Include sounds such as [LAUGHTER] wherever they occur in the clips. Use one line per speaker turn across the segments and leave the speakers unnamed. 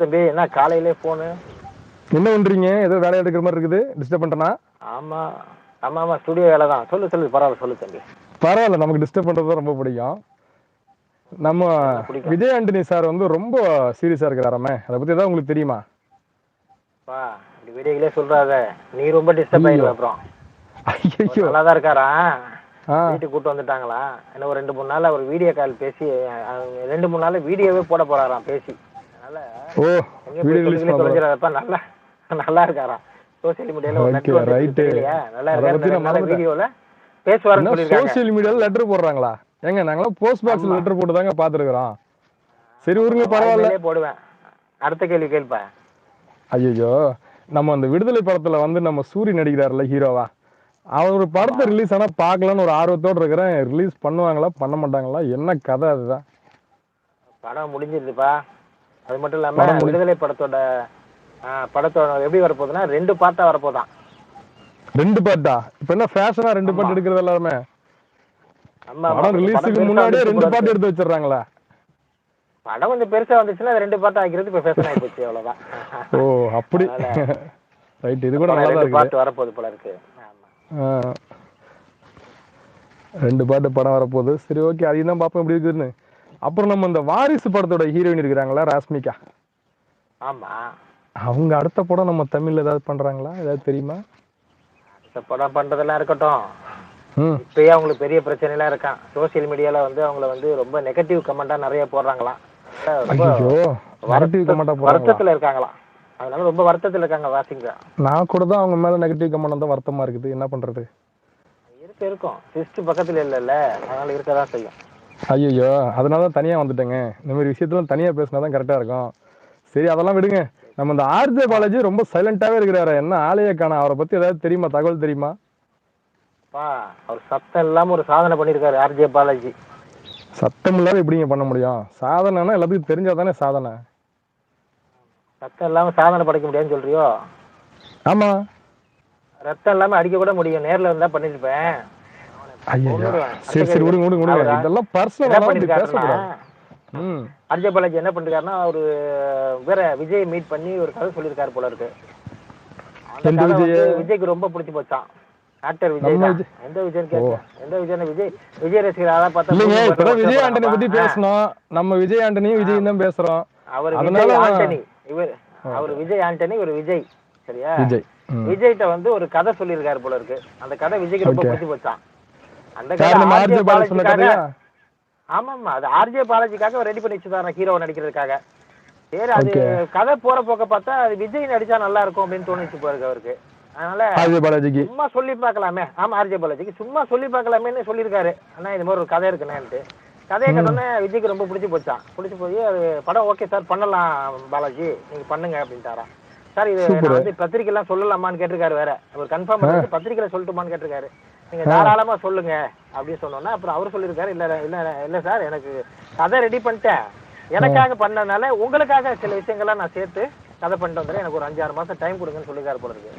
தம்பி என்ன காலையிலே ஃபோனு
என்ன பண்றீங்க? ஏதோ வேலையா எடுக்கிற மாதிரி இருக்குது. டிஸ்டர்ப் பண்ணிட்டேனா?
ஆமா. ஆமா ஆமா. ஸ்டுடியோ வேலை தான். சொல்லு சொல்லு. பரவாயில்ல சொல்லு தம்பி.
பரவாயில்ல. நமக்கு டிஸ்டர்ப் பண்றது ரொம்ப பிடிக்கும். நம்ம? விஜய் ஆண்டனி சார் வந்து ரொம்ப சீரியஸா இருக்கிறாராமே அதை பத்தி ஏதாவது உங்களுக்கு தெரியுமா?
பா இப்படி வீடியோக்கிலே சொல்றாத. நீ ரொம்ப டிஸ்டர்ப் ஆயிடுவ அப்புறம்.
ஐயோ
நல்லா தான் இருக்காரா? வீட்டுக்கு கூட்டு வந்துட்டாங்களா? இன்னும் ஒரு ரெண்டு மூணு நாள்ல ஒரு வீடியோ கால் பேசி ரெண்டு மூணு நாள்ல வீடியோவே போட போறாராம் பேசி.
ஓ
எங்க போய்
வீடியோ ரிலீஸ்
சொல்லிக்கிட்டே
பண்ண
தொலைஞ்சிடாதப்பா நல்லா நல்லா இருக்காராம். சோசியல் மீடியால நல்லா இருக்காரு. வீடியோல பேசுவாருன்னு
சோசியல் லெட்டர் போடுறாங்களா? ஏங்க நாங்களாம் போஸ்ட் பாக்ஸ்
ஆமா.
லெட்டர் போட்டு தாங்க சரி விடுங்க பரவாயில்ல.
போடுவேன். அடுத்த கேள்வி கேள்ப்பா.
ஐயோ நம்ம அந்த விடுதலை படத்துல வந்து நம்ம சூரி நடிக்கிறாருல்ல ஹீரோவா? அவர் ஒரு படத்தை ரிலீஸ் ஆனா பார்க்கலான்னு ஒரு ஆர்வத்தோட இருக்கிறேன். ரிலீஸ் பண்ணுவாங்களா பண்ண மாட்டாங்களா? என்ன கதை அதுதான்.
படம் முடிஞ்சிருதுப்பா. அது மட்டும் இல்லாம விடுதலை படத்தோட படத்தோட எப்படி வரப்போகுதுன்னா ரெண்டு பார்ட்டா வரப்போதான்.
ரெண்டு பாட்டா? இப்ப என்ன ஃபேஷனா ரெண்டு. பாட்டு எடுக்கிறது எல்லாருமே. படம் ரிலீஸுக்கு முன்னாடியே ரெண்டு
இருக்கு.
எடுத்து வச்சிடுறாங்களா.
படம் கொஞ்சம் பெருசா வந்துச்சுன்னா ரெண்டு பார்ட்டா ஆக்கிறது இப்ப ஃபேஷன் ஆகி போச்சு அவ்வளவுதான்.
ஓ அப்படி? ரைட் இது கூட நல்லா இருக்குது.
பார்ட் வரப்போகுது போல இருக்கு.
ரெண்டு பாட்டு படம் வரப்போகுது. சரி ஓகே அதையும் தான் பார்ப்போம் எப்படி இருக்குதுன்னு. அப்புறம் நம்ம இந்த வாரிசு படத்தோட ஹீரோயின் இருக்கிறாங்களா ராஸ்மிகா
ஆமா.
அவங்க அடுத்த படம் நம்ம தமிழ்ல ஏதாவது பண்றாங்களா? ஏதாவது தெரியுமா?
இந்த படம் பண்றதெல்லாம் இருக்கட்டும். இப்பயே அவங்களுக்கு பெரிய பிரச்சனைலாம் இருக்கான். சோசியல் மீடியால வந்து அவங்கள வந்து ரொம்ப நெகட்டிவ் கமெண்டா நிறைய போடுறாங்களாம். வருத்தத்துல இருக்காங்களாம். அதனால ரொம்ப வருத்தத்துல இருக்காங்க வாசிங்க.
நான் கூட தான் அவங்க மேல நெகட்டிவ் கமெண்ட் தான் வருத்தமா இருக்குது. என்ன பண்றது?
இருக்கு இருக்கும். சிஸ்ட் பக்கத்துல இல்லைல்ல. அதனால இருக்கதான் செய்யும்.
ஐயோ அதனால தான் தனியா வந்துட்டேங்க. இந்த மாதிரி விஷயத்துல தனியா பேசினா தான் கரெக்டா இருக்கும். சரி அதெல்லாம் விடுங்க. நம்ம இந்த ஆர்ஜே பாலாஜி ரொம்ப சைலண்டாவே இருக்கிறாரு. என்ன ஆளையே காணோம். அவரை பத்தி ஏதாவது தெரியுமா? தகவல் தெரியுமா?
அவர் சத்தம் இல்லாம ஒரு சாதனை பண்ணியிருக்காரு ஆர்ஜே பாலாஜி.
சத்தம் இல்லாத எப்படிங்க பண்ண முடியும்? சாதனைனா எல்லாத்துக்கும் தெரிஞ்சா தானே சாதனை?
சத்தம் இல்லாம சாதனை படைக்க முடியாதுன்னு சொல்றியோ?
ஆமா.
ரத்தம் இல்லாம அடிக்க கூட முடியும். நேர்ல இருந்தா பண்ணிருப்பேன்
ஐயோ. சரி சரி விடுங்க விடுங்க விடுங்க? இதெல்லாம் பர்சனலா
பண்ணிருக்காருன்னா
பேசக்கூடாது.
அர்ஜய் பாலாஜி என்ன பண்ணிருக்காருன்னா அவரு வேற விஜய் மீட் பண்ணி ஒரு கதை சொல்லியிருக்காரு போல இருக்கு.
எந்த
வந்து
விஜய?
விஜய்க்கு ரொம்ப பிடிச்சு போச்சான் ஆக்டர் விஜய் தான்.
விஜய்.
எந்த எந்த விஜய்னு விஜய் விஜய் ரசிகராக பார்த்தா
இல்லைங்க விஜய் ஆண்டனி பத்தி. பேசணும். நம்ம விஜய் ஆண்டனியும் விஜய் தான் பேசுறோம்.
அவர் விஜய் ஆண்டனி. இவர் அவர் விஜய் ஆண்டனி இவர் விஜய். சரியா?
விஜய்.
விஜய்கிட்ட வந்து ஒரு கதை சொல்லியிருக்காரு போல இருக்கு. அந்த கதை விஜய்க்கு ரொம்ப. பிடிச்சு போச்சான் அந்த ஆர்ஜே பாலாஜிக்காக
கதையா
ஆமா ஆமா அது ஆர்ஜே பாலாஜிக்காக ரெடி பண்ணி வச்சுதாரா ஹீரோ நடிக்கிறதுக்காக. சரி அது. கதை போற போக்க பார்த்தா அது விஜய் நடிச்சா நல்லா இருக்கும் அப்படின்னு தோணிச்சு போயிருக்கு அவருக்கு. அதனால சும்மா சொல்லி பார்க்கலாமே. ஆமா ஆர்ஜே பாலாஜிக்கு சும்மா சொல்லி பார்க்கலாமேன்னு சொல்லியிருக்காரு. அண்ணா இது மாதிரி ஒரு கதை இருக்குண்ணேன்ட்டு. கதையை கேட்டோன்னே விஜய்க்கு ரொம்ப பிடிச்சி போச்சான் பிடிச்சி போய் அது படம் ஓகே சார் பண்ணலாம் பாலாஜி. நீங்க பண்ணுங்க அப்படின்ட்டாராம் சார் இது. நான் வந்து பத்திரிக்கைலாம் சொல்லலாமான்னு கேட்டிருக்காரு வேற. அவர் கன்ஃபார்ம் பத்திரிக்கையில சொல்லட்டுமான்னு கேட்டிருக்காரு. நீங்க தாராளமா சொல்லுங்க அப்படின்னு சொன்னோன்னா அப்புறம் அவர் சொல்லியிருக்காரு இல்ல இல்ல இல்ல சார் எனக்கு கதை ரெடி பண்ணிட்டேன். எனக்காக பண்ணதுனால உங்களுக்காக சில விஷயங்கள்லாம் நான் சேர்த்து கதை பண்ணிட்டு வந்துடுறேன். எனக்கு ஒரு அஞ்சாறு மாசம் டைம் கொடுங்கன்னு சொல்லிருக்காரு போல இருக்கு.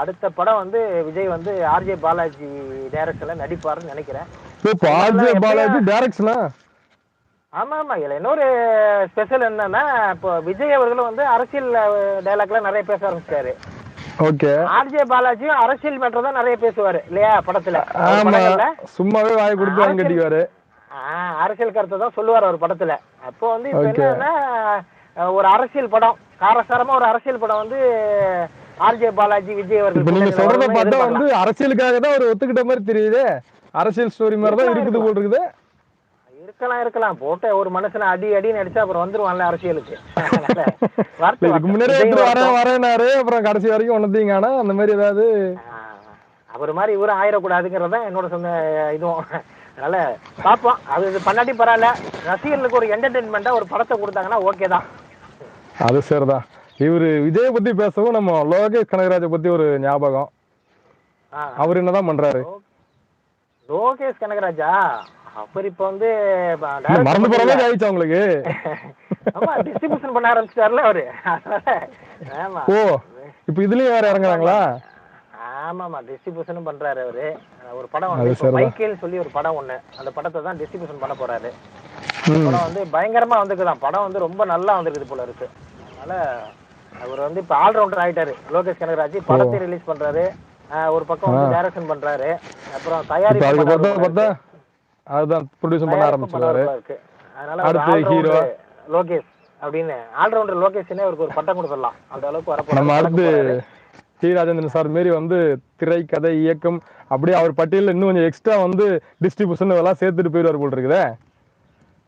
அடுத்த படம் வந்து விஜய் வந்து ஆர்ஜே பாலாஜி டைரக்ஷன்ல நடிப்பாருன்னு நினைக்கிறேன்.
இப்போ ஆர்ஜே பாலாஜி டைரக்ஷனா
ஆமா ஆமா. இதுல இன்னொரு ஸ்பெஷல் என்னன்னா இப்போ விஜய் அவர்களும் வந்து அரசியல் டைலாக்லாம் நிறைய பேச ஆரம்பிச்சிட்டாரு.
ஓகே.
ஆர்ஜே பாலாஜியும் அரசியல் மேட்டர் தான் நிறைய பேசுவாரு இல்லையா படத்துல.
ஆமா சும்மாவே வாய் கொடுத்து வாங்கி கட்டிக்குவாரு
அரசியல் கருத்தை தான் சொல்லுவார் அவர் படத்துல. அப்போ வந்து இப்போ. என்னன்னா ஒரு அரசியல் படம் காரசாரமா ஒரு அரசியல் படம் வந்து ஆர்ஜே பாலாஜி விஜய் அவர்கள்
நீங்க சொல்றத பார்த்தா. வந்து அரசியலுக்காக தான் அவர் ஒத்துக்கிட்ட மாதிரி தெரியுது. அரசியல் ஸ்டோரி மாதிரி தான் இருக்குது போல் இருக்குது.
இருக்கலாம் இருக்கலாம். போட்ட ஒரு மனுஷனை அடி அடின்னு அடிச்சா அப்புறம் வந்துருவான்ல அரசியலுக்கு. அதனால
இல்ல,
வரட்டும்,
இதுக்கு முன்னாடி
விஜய்
எடுத்து வரேன். வரேனாரு அப்புறம் கடைசி வரைக்கும் ஒன்னதீங்க அந்த மாதிரி ஏதாவது
அவர் மாதிரி இவரும் ஆயிடக்கூடாதுங்கிறது என்னோட சொந்த இதுவும். அதனால பார்ப்போம். அது இது பண்ணாட்டி பரவாயில்ல. ரசிகர்களுக்கு ஒரு என்டர்டைன்மெண்ட்டாக ஒரு படத்தை கொடுத்தாங்கன்னா ஓகே தான்.
அது சரிதான். இவரு விஜய பத்தி பேசவும் நம்ம லோகேஷ் கனகராஜை பத்தி ஒரு ஞாபகம். அவர் என்னதான் பண்றாரு?
லோகேஷ் கனகராஜா? அவர் இப்போ வந்து
மறந்து போற
பண்ணல.
மாதிரி ஆயிடுச்சு அவங்களுக்கு [LAUGHS]
ஆமா டிஸ்ட்ரிபியூஷன் பண்ண ஆரம்பிச்சிட்டாருல அவரு. அதனால, ஆமா.
ஓ இப்ப இதுலயும் வேற இறங்குறாங்களா?
ஆமாமா டிஸ்ட்ரிபியூஷனும் பண்றாரு அவரு. ஒரு படம் வந்து. மைக்கேல் சொல்லி ஒரு படம் ஒண்ணு. அந்த படத்தை தான் டிஸ்ட்ரிபியூஷன் பண்ண போறாரு. படம் வந்து பயங்கரமா வந்துருக்குதான். படம் வந்து ரொம்ப நல்லா வந்திருக்குது போல இருக்கு. அதனால அவர் வந்து இப்ப ஆல்ரவுண்டர் ஆயிட்டாரு. லோகேஷ் கனகராஜ் படத்தை ரிலீஸ் பண்றாரு. ஒரு பக்கம் வந்து டைரக்ஷன் பண்றாரு. அப்புறம் தயாரிப்பு
அதுதான் ப்ரொடியூசர் பண்ண ஆரம்பிச்சிருவாரு.
ஒரு
அடுத்து
all-rounder லோகேஷ் அப்படின்னு. ஆல்ரவுண்டர் லோகேஷ்னே அவருக்கு ஒரு பட்டம் கொடுத்துடலாம். அந்த அளவுக்கு வரப்போறாரு
நம்ம அடுத்து. டி. ராஜேந்திரன் சார் மாரி வந்து திரை கதை இயக்கம் அப்படியே அவர் பட்டியலில் இன்னும் கொஞ்சம் எக்ஸ்ட்ரா வந்து டிஸ்ட்ரிபியூஷன் இதெல்லாம் சேர்த்துட்டு போயிடுவார் போல் இருக்குதே.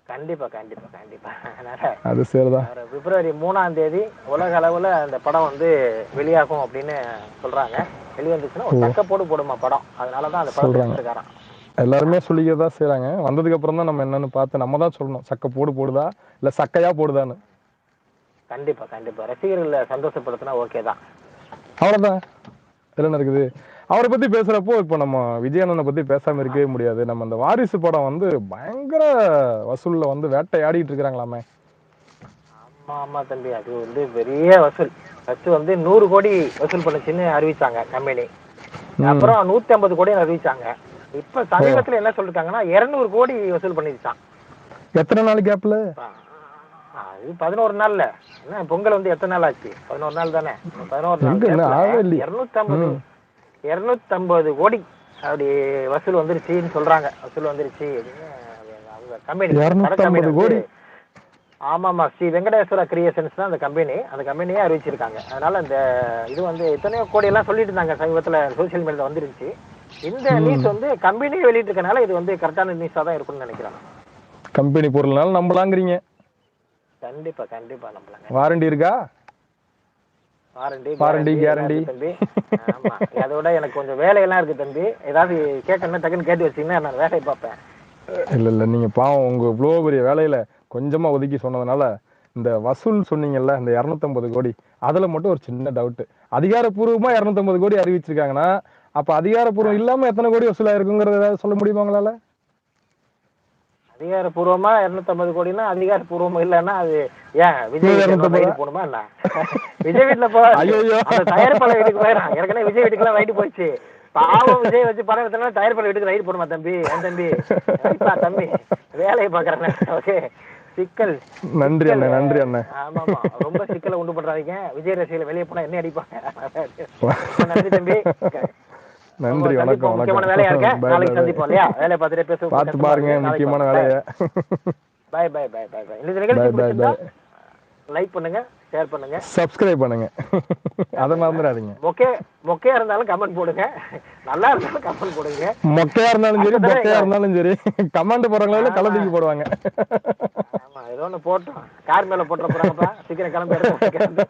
கண்டிப்பா கண்டிப்பா கண்டிப்பா. அதனால
அது சரிதான்.
வர பிப்ரவரி மூணாம் தேதி உலக அளவுல அந்த படம் வந்து வெளியாகும் அப்படின்னு சொல்றாங்க. வெளிவந்துச்சுன்னா ஒரு தக்க போடு போடுமா படம். அதனாலதான் அந்த படம்
சொல்றாங்க. எல்லாருமே சொல்லிக்கிறதா செய்றாங்க. வந்ததுக்கு அப்புறம் தான் நம்ம என்னன்னு பார்த்து நம்ம தான் சொல்லணும். சக்கை போடு போடுதா? இல்ல சக்கையா போடுதான்னு.
கண்டிப்பா கண்டிப்பா. ரசிகர்களை சந்தோஷப்படுத்தினா ஓகே தான்.
அவ்வளவுதான். இதுல என்ன இருக்குது? அவரை பத்தி பேசுறப்போ இப்ப நம்ம விஜயண்ணனை பத்தி பேசாம இருக்கவே முடியாது. நம்ம இந்த வாரிசு படம் வந்து பயங்கர வசூல்ல வந்து வேட்டையாடிட்டு இருக்கிறாங்களாமே.
ஆமா ஆமா தம்பி. அது வந்து பெரிய வசூல். ஃபர்ஸ்ட் வந்து நூறு கோடி வசூல் பண்ணுச்சுன்னு அறிவிச்சாங்க கம்பெனி அப்புறம் நூத்தி ஐம்பது கோடி அறிவிச்சாங்க. இப்ப சமீபத்துல என்ன சொல்லிருக்காங்கன்னா இருநூறு கோடி வசூல் பண்ணிருச்சான்
எத்தனை நாள் கேப்ல?
அது பதினோரு நாள்ல. என்ன பொங்கல் வந்து எத்தனை நாள் ஆச்சு? பதினோரு நாள் தானே? பதினோரு நாள். இருநூத்தம்பது இருநூத்தம்பது கோடி அப்படி வசூல் வந்துருச்சுன்னு சொல்றாங்க. வசூல் வந்துருச்சு அவங்க கம்பெனி
250 கோடி.
ஆமாமா ஸ்ரீ வெங்கடேஸ்வர கிரியேஷன்ஸ் தான் அந்த கம்பெனி அந்த கம்பெனியே அறிவிச்சிருக்காங்க. அதனால இந்த இது வந்து எத்தனையோ கோடி எல்லாம் சொல்லிட்டு இருந்தாங்க. சமீபத்துல சோசியல் மீடியால வந்துருச்சு. இந்த நியூஸ் வந்து கம்பெனியே வெளியிட்டு இருக்கனால இது வந்து கரெக்டான நியூஸா தான் இருக்கும்னு நினைக்கிறேன்.
கம்பெனி பொருள்னால நம்பலாங்கிறீங்க.
கண்டிப்பா கண்டிப்பா நம்பலாங்க.
வாரண்டி இருக்கா?
வாரண்டி. எல்லாம் இருக்கு தம்பி. ஆமா அதோட எனக்கு கொஞ்சம் வேலையெல்லாம் இருக்கு தம்பி. ஏதாவது கேட்கணும் டக்குன்னு கேட்டு வச்சீங்கன்னா நான் வேலையை பார்ப்பேன்.
இல்ல இல்ல நீங்க பாவம் உங்க இவ்வளோ பெரிய வேலையில கொஞ்சமா ஒதுக்கி சொன்னதுனால இந்த வசூல் சொன்னீங்கல்ல இந்த 250 கோடி அதுல மட்டும் ஒரு சின்ன டவுட் அதிகாரப்பூர்வமா 250 கோடி அறிவிச்சிருக்காங்கன்னா அப்ப அதிகாரப்பூர்வம் இல்லாம எத்தனை கோடி வசூலா இருக்குங்கிறத ஏதாவது சொல்ல முடியுமா உங்களால?
அதிகாரப்பூர்வமா இருநூத்தம்பது கோடினா அதிகாரப்பூர்வமா இல்லைன்னா அது ஏன் விஜய்
இன்னும்
வீட்டுக்கு
250
ரைடு போகணுமா என்ன? விஜய் வீட்டுல போ தயாரிப்பாளர் வீட்டுக்கு போயிடும் ஏற்கனவே விஜய் வீட்டுக்குலாம் ரைடு போயிடுச்சு. பாவம் விஜய் வச்சு படம் எடுத்தனா தயாரிப்பாளர் வீட்டுக்கு ரைடு போடுமா தம்பி? என் தம்பி? தம்பி. வேலையை பாக்குறேன் ஓகே. சிக்கல்.
நன்றி அண்ணே நன்றி அண்ணே.
ஆமா ஆமா. ரொம்ப சிக்கலை உண்டு பண்றாங்க விஜய் ரசிகர்கள் வெளியே போனா என்ன அடிப்பாங்க? நன்றி தம்பி.
நன்றி வணக்கம்.
முக்கியமான வேலையா இருக்கேன். [LAUGHS] நாளைக்கு சந்திப்போம் இல்லையா? வேலையை பார்த்துட்டே பேசுவோம்.
பார்த்து பாருங்க முக்கியமான வேலையை.
Bye bye bye bye bye இந்த நிகழ்ச்சி பிடிச்சிருந்தா லைக் பண்ணுங்க ஷேர் பண்ணுங்க.
சப்ஸ்கிரைப் பண்ணுங்க. [LAUGHS] அதை மறந்துடாதீங்க.
மொக்கே மொக்கையா இருந்தாலும் கமெண்ட் போடுங்க. நல்லா இருந்தாலும் கமெண்ட் போடுங்க.
மொக்கையா இருந்தாலும் சரி மொக்கையா இருந்தாலும் சரி. கமாண்ட் போடுறவங்கள கள்ள தூக்கி போடுவாங்க.
ஆமா ஏதோ ஒண்ணு போட்டோம். கார் மேல போறாங்கப்பா. சீக்கிரம் கிளம்பி.